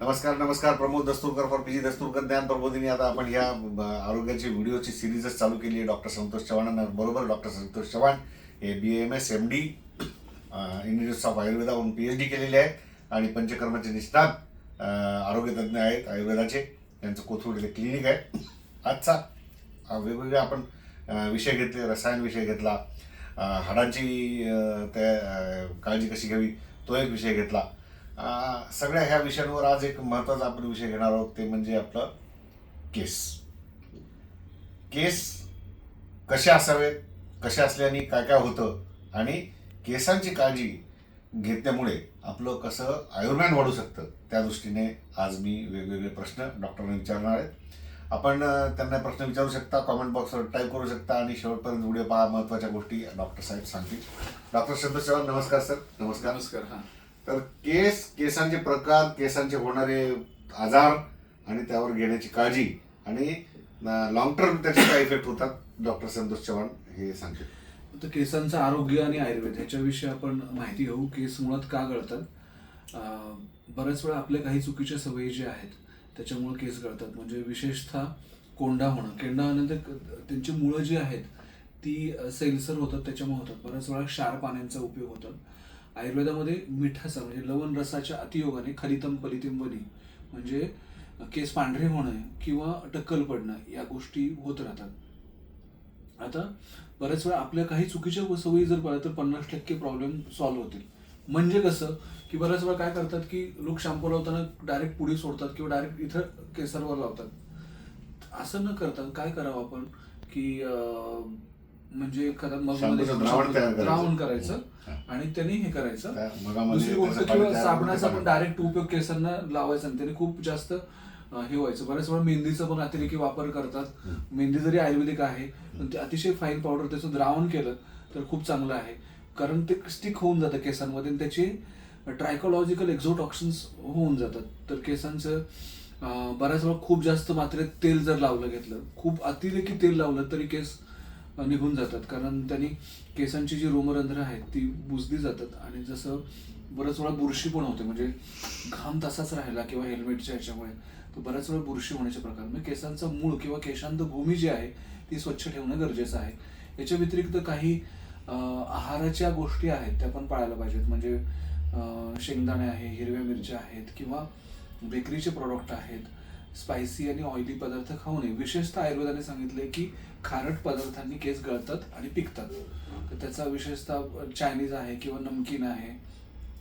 नमस्कार नमस्कार. Pramod Dasturkar for PG Dasturkar. ज्ञान प्रबोधिनी. आता आपण या आरोग्याची व्हिडिओची सिरीजच चालू केली आहे डॉक्टर संतोष चव्हाणांना बरोबर डॉक्टर संतोष चव्हाण हे B M S M D Indians of आयुर्वेदावरून P H D केलेले आहेत. आणि पंचकर्माचे निष्णात आरोग्यतज्ञ आहेत आयुर्वेदाचे. त्यांचं कोथरूड क्लिनिक आहे. आजचा वेगवेगळे आपण विषय घेतले रसायन विषय घेतला हाडांची त्या काळजी कशी घ्यावी तो एक विषय घेतला. सगळ्या ह्या विषयांवर आज एक महत्त्वाचा आपण विषय घेणार आहोत ते म्हणजे आपलं केस. केस कसे असावेत कसे असल्याने काय काय होतं आणि केसांची काळजी घेतल्यामुळे आपलं कसं आयुर्मान वाढू शकतं त्या दृष्टीने आज मी वेगवेगळे प्रश्न डॉक्टरांना विचारणार आहेत. आपण त्यांना प्रश्न विचारू शकता कॉमेंट बॉक्सवर टाईप करू शकता आणि शेवटपर्यंत व्हिडिओ पहा महत्त्वाच्या गोष्टी डॉक्टर साहेब सांगतील. डॉक्टर संतोष चव्हाण नमस्कार सर. नमस्कार नमस्कार हां. तर केस केसांचे प्रकार केसांचे होणारे आजार आणि त्यावर घेण्याची काळजी आणि लॉंग टर्म त्याचे काय इफेक्ट होतात डॉक्टर संतोष चव्हाण हे सांगतात तर केसांचं आरोग्य आणि आयुर्वेद ह्याच्याविषयी आपण माहिती घेऊ. केस मुळात का गळतात? बऱ्याच वेळा आपल्या काही चुकीच्या सवयी ज्या आहेत त्याच्यामुळे केस गळतात. म्हणजे विशेषतः कोंडा होणं. केंडा होण्यानंतर त्यांची मुळं जी आहेत ती अं, सैलसर होतात त्याच्यामुळे होतात. बऱ्याच वेळा क्षार पाण्यांचा उपयोग होतात आयुर्वेदामध्ये मिठाचा म्हणजे लवण रसाच्या अतियोगाने खलितम पलितम बनी म्हणजे केस पांढरे होणं किंवा टक्कल पडणं या गोष्टी होत राहतात. आता बऱ्याच वेळा आपल्या काही चुकीच्या सवयी जर पाहिल्या तर पन्नास टक्के प्रॉब्लेम सॉल्व्ह होतील. म्हणजे कसं की बऱ्याच वेळा काय करतात की लोक शॅम्पू लावताना डायरेक्ट पुढे सोडतात किंवा डायरेक्ट इथं केसरवर लावतात. असं न करता काय करावं आपण की म्हणजे शॅम्पूचं द्रावण करायचं. आणि त्यांनी हे करायचं. दुसरी गोष्ट किंवा साबणाचा पण डायरेक्ट उपयोग केसांना लावायचा आणि त्याने खूप जास्त हे व्हायचं. बऱ्याच वेळा मेहंदीचा पण अतिरेकी वापर करतात. मेहंदी जरी आयुर्वेदिक आहे पण ते अतिशय फाईन पावडर त्याचं द्रावण केलं तर खूप चांगलं आहे. कारण ते स्टिक होऊन जातं केसांमध्ये आणि त्याचे ट्रायकोलॉजिकल एक्झोटॉक्सिन्स होऊन जातात. तर केसांचं बऱ्याच वेळा खूप जास्त मात्रेत तेल जर लावलं घेतलं खूप अतिरेकी तेल लावलं तरी केस निघून जातात. कारण त्यांनी केसांची जी रोमरंध्र आहेत ती बुजली जातात. आणि जसं बऱ्याच वेळा बुरशी पण होते. म्हणजे घाम तसाच राहिला किंवा हेल्मेटच्या ह्याच्यामुळे. तर बऱ्याच वेळा बुरशी होण्याचे प्रकार. म्हणजे केसांचं मूळ किंवा केशांत भूमी जी आहे ती स्वच्छ ठेवणं गरजेचं आहे. याच्या व्यतिरिक्त काही आहाराच्या गोष्टी आहेत त्या पण पाळायला पाहिजेत. म्हणजे शेंगदाणे आहे हिरव्या मिरच्या आहेत किंवा बेकरीचे प्रॉडक्ट आहेत. स्पायसी आणि ऑइली पदार्थ खाऊ नये. विशेषतः आयुर्वेदाने सांगितले की खारट पदार्थांनी केस गळतात आणि पिकतात. तर त्याचा विशेषतः चायनीज आहे किंवा नमकीन आहे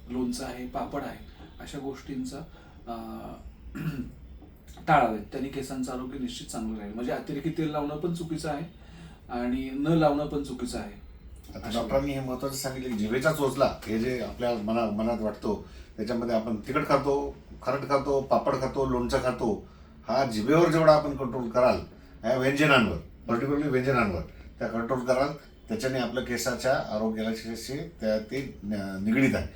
लोणचं आहे पापड आहे अशा गोष्टींचा टाळावेत त्यांनी केसांचं आरोग्य निश्चित चांगलं राहील. म्हणजे अतिरेकी तेल लावणं पण चुकीचं आहे आणि न लावणं पण चुकीचं आहे. आता डॉक्टरांनी हे महत्वाचं सांगितलं की जिभेचा चोचला हे जे आपल्या मना मनात वाटतो त्याच्यामध्ये आपण तिखट खातो खारट खातो पापड खातो लोणचं खातो हा जिभेवर जेवढा आपण कंट्रोल कराल ह्या व्यंजनांवर. पर्टिक्युलरली व्यंजनांवर त्या कंट्रोल कराल. त्याच्याने आपल्या केसाच्या आरोग्याला त्या ते न- निगडीत आहे.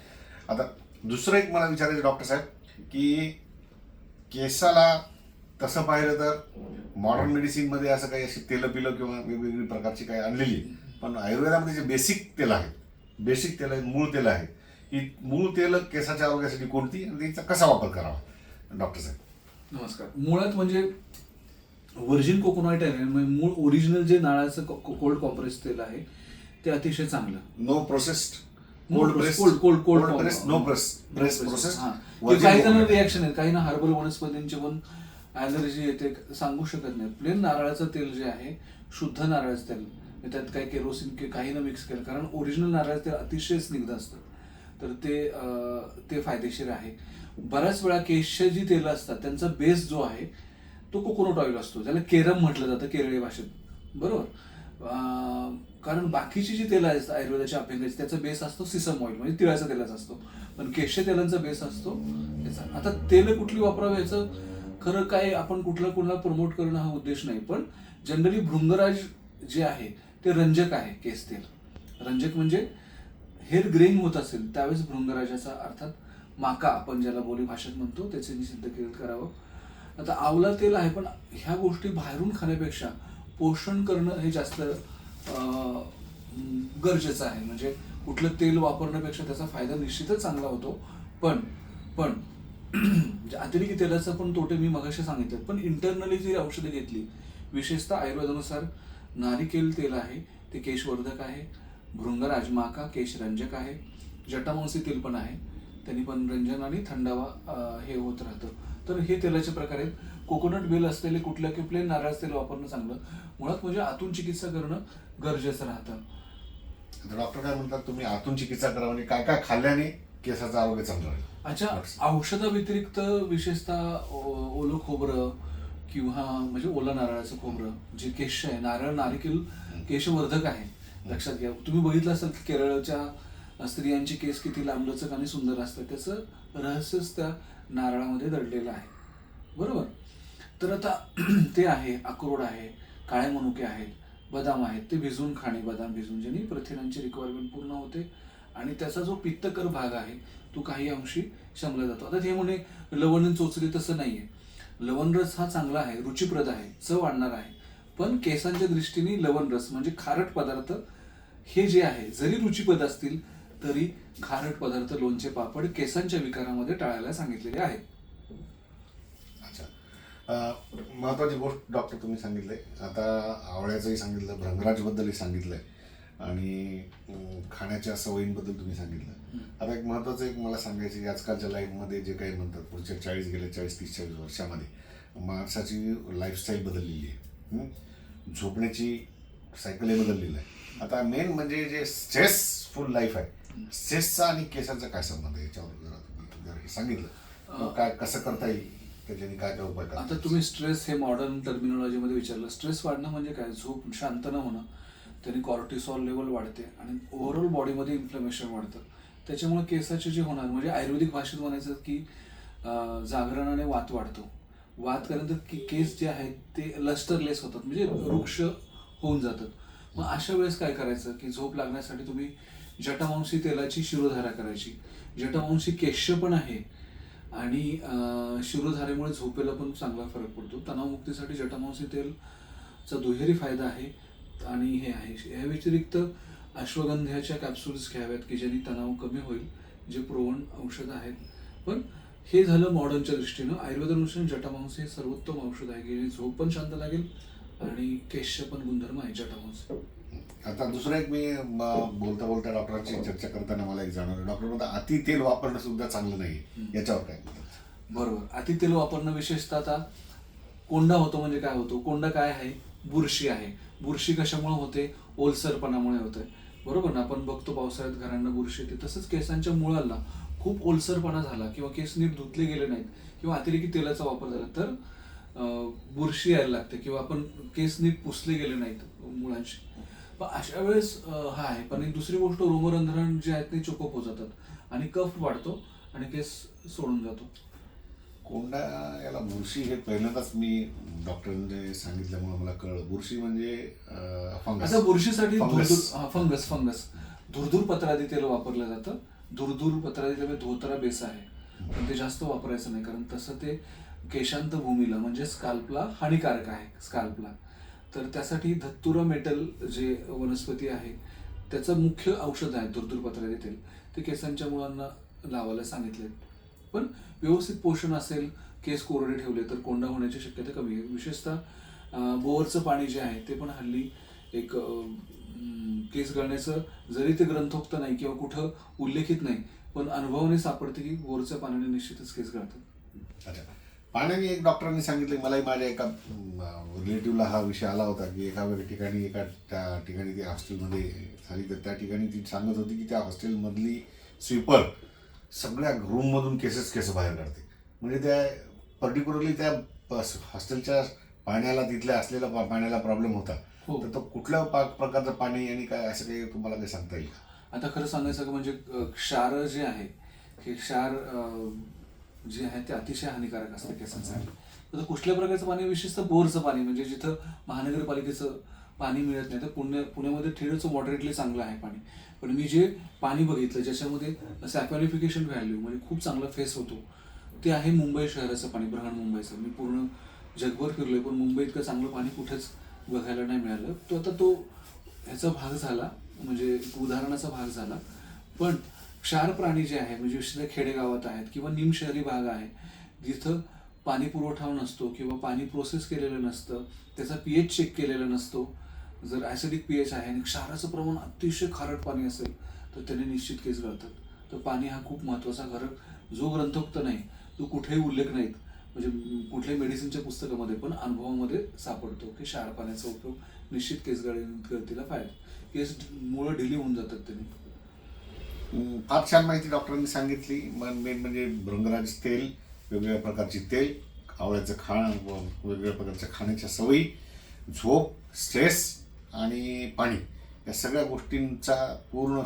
आता दुसरं एक मला विचारायचं डॉक्टर साहेब की केसाला तसं पाहिलं तर मॉडर्न मेडिसिनमध्ये असं काही अशी तेलं पिलं किंवा वेगवेगळी प्रकारची काही आणलेली पण आयुर्वेदामध्ये जे बेसिक तेल आहेत बेसिक तेल आहेत मूळ तेल आहे ही मूळ तेल केसाच्या आरोग्यासाठी कोणती आणि त्याचा कसा वापर करावा? डॉक्टर साहेब. नमस्कार. मुळात म्हणजे व्हर्जिन कोकोनट आहे म्हणजे मूळ ओरिजिनल जे नाळाचं कोल्ड कॉम्प्रेस तेल आहे ते अतिशय चांगलं. No processed cold press cold no press press No process. ते काही जण रिॲक्शन आहेत. काही ना हर्बल वनस्पतींचे पण ॲलर्जी येते सांगू शकत नाही. प्लेन नारळाचं तेल जे आहे शुद्ध नारळाचं तेल म्हणजे त्यात काही केरोसिन की काही न मिक्स केलं. कारण ओरिजिनल नारळाचं तेल अतिशय स्निग्ध असतं. तर ते ते फायदेशीर आहे. बऱ्याच वेळा केशच्या जी तेलं असतात त्यांचा बेस जो आहे तो कोकोनट ऑइल असतो. ज्याला केरम म्हटलं जातं केरळी भाषेत. बरोबर? कारण बाकीची जी तेलं आहेत आयुर्वेदाच्या अभ्यंगाची त्याचा बेस असतो सिसम ऑइल म्हणजे तिळाचा तेलाचा असतो. पण केशच्या तेलांचा बेस असतो त्याचा. आता तेल कुठली वापरावं याचं? खरं काय आपण कुठला कुणाला प्रमोट करणं हा उद्देश नाही पण जनरली भृंगराज जे आहे ते रंजक आहे केस तेल. रंजक म्हणजे हेअर ग्रेईंग होत असेल त्यावेळेस भृंगराजाचा अर्थात माका आपण ज्याला बोली भाषेत म्हणतो त्याचे निषिद्ध केलं करावं. आता आवला तेल आहे पण ह्या गोष्टी बाहेरून खाण्यापेक्षा पोषण करणं हे जास्त गरजेचं आहे. म्हणजे कुठलं तेल वापरण्यापेक्षा त्याचा फायदा निश्चितच चांगला होतो. पण पण म्हणजे अतिरेकी तेलाचं पण तोटे मी मगाशी सांगितले पण इंटरनली जी औषधं घेतली विशेषतः आयुर्वेदानुसार नारिकेल तेल आहे ते केशवर्धक आहे भृंगराज माका केशरंजक आहे जटामांसी तेल पण आहे. त्यांनी पण रंजन आणि थंडावा हे होत राहतं. तर हे तेलाचे प्रकार आहेत. कोकोनट बेल असलेले कुठलं की प्लेन नारळाचं तेल वापरणं चांगलं. मुळात म्हणजे आतून चिकित्सा करणं गरजेचं राहतं. डॉक्टर काय म्हणतात तुम्ही आतून चिकित्सा करावी आणि काय काय खाल्ल्याने केसाचं आरोग्य चांगलं अच्छा औषधाव्यतिरिक्त विशेषतः ओ- ओलं खोबरं किंवा म्हणजे ओलं नारळाचं खोबरं जे केश आहे नारळ नारिकेल केशवर्धक आहे. लक्षात घ्या. तुम्ही बघितलं असाल की केरळच्या स्त्रियांचे केस किती लांबलचक आणि सुंदर असतात. त्याचं रहस्यच त्या नारळामध्ये दडलेलं आहे. बरोबर? तर आता ते आहे अक्रोड आहे काळे मनुके आहेत बदाम आहेत. ते भिजवून खाणे बदाम भिजून ज्यांनी प्रथिनांची रिक्वायरमेंट पूर्ण होते. आणि त्याचा जो पित्तकर भाग आहे तो काही अंशी शमला जातो. आता हे म्हणे लवण चोचली तसं नाही आहे लवणरस हा चांगला आहे रुचिप्रद आहे चव आणणार आहे. पण केसांच्या दृष्टीने लवणरस म्हणजे खारट पदार्थ हे जे आहे जरी रुचीपद असतील तरी खारट पदार्थ लोणचे पापड केसांच्या विकारामध्ये टाळायला सांगितलेले आहे. अच्छा. महत्वाची गोष्ट डॉक्टर तुम्ही सांगितले. आता आवळ्याचंही सांगितलं भ्रंगराजबद्दलही सांगितलंय. आणि खाण्याच्या सवयींबद्दल तुम्ही सांगितलं. आता एक महत्वाचं एक मला सांगायचं की आजकालच्या लाईफमध्ये जे काही म्हणतात पुढच्या चाळीस गेल्या चाळीस तीस चाळीस वर्षामध्ये माणसाची लाईफस्टाईल बदललेली आहे? झोपण्याची सायकलही बदललेलं आहे. आता मेन म्हणजे जे स्ट्रेसफुल लाईफ आहे. स्ट्रेसचा आणि केसाचा काय संबंध आहे याच्यावर जरा तुम्ही जर हे सांगितलं. मग काय कसं करता येईल? त्याच्याने काय काय उपाय करता आता? तुम्ही स्ट्रेस हे मॉडर्न टर्मिनॉलॉजीमध्ये विचारलं. स्ट्रेस वाढणं म्हणजे काय? झोप शांत न होणं त्याने कॉर्टिसॉल लेवल वाढते आणि ओव्हरऑल बॉडीमध्ये इन्फ्लमेशन वाढतं. त्याच्यामुळे केसाचे जे होणार म्हणजे आयुर्वेदिक भाषेत म्हणायचं की जागरणाने वात वाढतो. वात केल्यानंतर की केस जे आहेत ते लस्टरलेस होतात. म्हणजे वृक्ष होऊन जातात. मग अशा वेळेस काय करायचं की झोप लागण्यासाठी तुम्ही जटावंशी तेलाची शिरोधारा करायची. जटावंशी केश्य पण आहे आणि शिरोधारेमुळे झोपेला पण चांगला फरक पडतो. तणावमुक्तीसाठी जटामांसी तेलचा दुहेरी फायदा आहे आणि हे आहे. या व्यतिरिक्त अश्वगंध्याच्या कॅप्सूल्स घ्याव्यात की ज्यांनी तणाव कमी होईल जे प्रोवण औषध आहेत. पण हे झालं मॉडर्नच्या दृष्टीनं. आयुर्वेदानुसार जटामांस हे सर्वोत्तम औषध आहे. की झोप पण शांत लागेल आणि केशच्या पण गुणधर्म आहे जटामांसी आता दुसरं एक मी बोलता बोलता डॉक्टरांची चर्चा करताना मला एक जाणवलं. डॉक्टर म्हणतात अति तेल वापरणं सुद्धा चांगलं नाही. याच्यावर काय? बरोबर. अति तेल वापरणं विशेषतः आता कोंडा होतो म्हणजे काय होतो? कोंडा काय आहे? बुरशी आहे. बुरशी कशामुळे होते? ओलसरपणामुळे होते. बरोबर ना? आपण बघतो पावसाळ्यात घरांना बुरशी येते. तसंच केसांच्या मुळाला खूप ओलसरपणा झाला किंवा केस नीट धुतले गेले नाहीत किंवा अतिरेकी तेलाचा वापर झाला तर बुरशी यायला लागते किंवा आपण केस नीट पुसले गेले नाहीत मुळांशी. पण अशा वेळेस हा आहे पण एक दुसरी गोष्ट रोमरंध्रण जे आहेत ते चोकअप होत जातात आणि कफ वाढतो आणि केस सोडून जातो. कोंडा याला बुरशी हे पहिल्यांदाच मी डॉक्टरांनी सांगितल्यामुळे मला कळलं. बुरशी म्हणजे फंगस. आता बुरशीसाठी फंगस. हा, फंगस फंगस. धुरधुर पत्रादी तेल वापरलं जातं. धुरधुर पत्रादी तेल म्हणजे धोतरा बेस आहे. पण ते जास्त वापरायचं नाही कारण तसं ते केशांत भूमीला म्हणजे स्काल्पला हानिकारक आहे स्काल्पला. तर त्यासाठी धत्तुरा मेटल जे वनस्पती आहे त्याचं मुख्य औषध आहे धुरधुर पत्रादी तेल ते केसांच्या मुलांना लावायला सांगितले पण व्यवस्थित पोषण असेल केस कोरडे ठेवले तर कोंडा होण्याची शक्यता कमी आहे. विशेषतः बोअरचं पाणी जे आहे ते पण हल्ली एक केस गळण्याचं जरी ते ग्रंथोक्त नाही किंवा कुठं उल्लेखित नाही पण अनुभवाने सापडते की बोरच्या पाण्याने निश्चितच केस गळतात. अच्छा. पाण्याने एक डॉक्टरांनी सांगितलं मलाही माझ्या एका रिलेटिव्हला हा विषय आला होता की एका वेगळ्या ठिकाणी एका त्या ठिकाणी ती हॉस्टेलमध्ये झाली तर त्या ठिकाणी ती सांगत होती की त्या हॉस्टेलमधली स्वीपर सगळ्या रूममधून केसेस केस बाहेर काढते. म्हणजे त्या पर्टिक्युलरली त्या हॉस्टेलच्या पाण्याला तिथल्या असलेल्या पा- पाण्याला प्रॉब्लेम होता. हो. तर तो कुठल्या पा- प्रकारचं पाणी आणि काय असं काही तुम्हाला काही सांगता येईल? आता खरं सांगायचं का म्हणजे क्षार जे आहे हे क्षार जे आहे ते अतिशय हानिकारक असतं केसांसाठी तर कुठल्या प्रकारचं पाणी विशेषतः बोरचं पाणी म्हणजे जिथं महानगरपालिकेचं पाणी मिळत नाही तर पुणे पुण्यामध्ये थेडचं मॉडरेटली चांगलं आहे पाणी. पण मी जे पाणी बघितलं ज्याच्यामध्ये सॅक्वॅलिफिकेशन व्हॅल्यू म्हणजे खूप चांगला फेस होतो ते आहे मुंबई शहराचं पाणी बृहण मुंबईचं. मी पूर्ण जगभर फिरलोय पण मुंबई इतकं चांगलं पाणी कुठेच बघायला नाही मिळालं. तो आता तो ह्याचा भाग झाला म्हणजे उदाहरणाचा भाग झाला. पण क्षार प्राणी जे आहे म्हणजे विशेषतः खेडेगावात आहेत किंवा निमशहरी भाग आहे जिथं पाणी पुरवठा नसतो किंवा पाणी प्रोसेस केलेलं नसतं त्याचा पीएच चेक केलेला नसतो. जर ॲसिडिक पीएच आहे आणि क्षाराचं प्रमाण अतिशय खारट पाणी असेल तर त्याने निश्चित केस गळतात तर पाणी हा खूप महत्त्वाचा घरक जो ग्रंथोक्त नाही तो कुठेही उल्लेख नाहीत. म्हणजे कुठल्याही मेडिसिनच्या पुस्तकामध्ये पण अनुभवामध्ये सापडतो की क्षार पाण्याचा उपयोग निश्चित केस गळतीला फायदा. केस मुळं ढिली होऊन जातात त्यांनी. फार छान माहिती डॉक्टरांनी सांगितली. मेन म्हणजे भृंगराज तेल वेगवेगळ्या प्रकारची तेल आवळ्याचं खाणं व वेगवेगळ्या प्रकारच्या खाण्याच्या सवयी झोप स्ट्रेस आणि पाणी या सगळ्या गोष्टींचा पूर्ण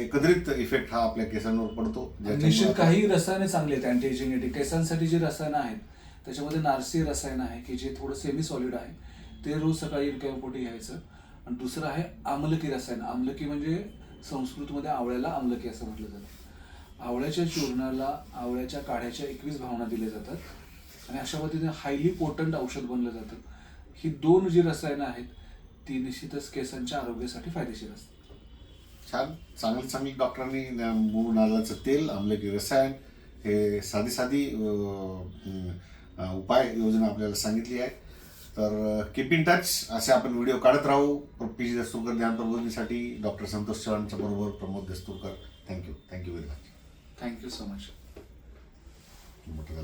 एकत्रित इफेक्ट हा आपल्या केसांवर पडतो. काही रसायने चांगली आहेत अँटी एजिंगेटिक केसांसाठी जी रसायनं आहेत त्याच्यामध्ये नार्सी रसायन आहे की जे थोडं सेमी सॉलिड आहे ते रोज सकाळी पोटी घ्यायचं. आणि दुसरं आहे आमलकी रसायन. आमलकी म्हणजे संस्कृतमध्ये आवळ्याला आमलकी असं म्हटलं जातं. आवळ्याच्या चूर्णाला आवळ्याच्या काढ्याच्या एकवीस भावना दिल्या जातात. आणि अशा पद्धतीने हायली पोटंट औषध बनलं जातं. ही दोन जी रसायनं आहेत ती निश्चितच केसांच्या आरोग्यासाठी फायदेशीर असतात. छान. चांगली चांगली डॉक्टरांनी न- नारळाचं तेल आमलकी रसायन हे साधी साधी उपाय योजना आपल्याला सांगितली आहे. तर किप इन टच असे आपण व्हिडिओ काढत राहू. पी जी दस्तूरकर ज्ञान प्रबोधनीसाठी डॉक्टर संतोष चव्हाणच्या बरोबर Pramod Dasturkar. Thank you thank you very much thank you so much मोठं झालं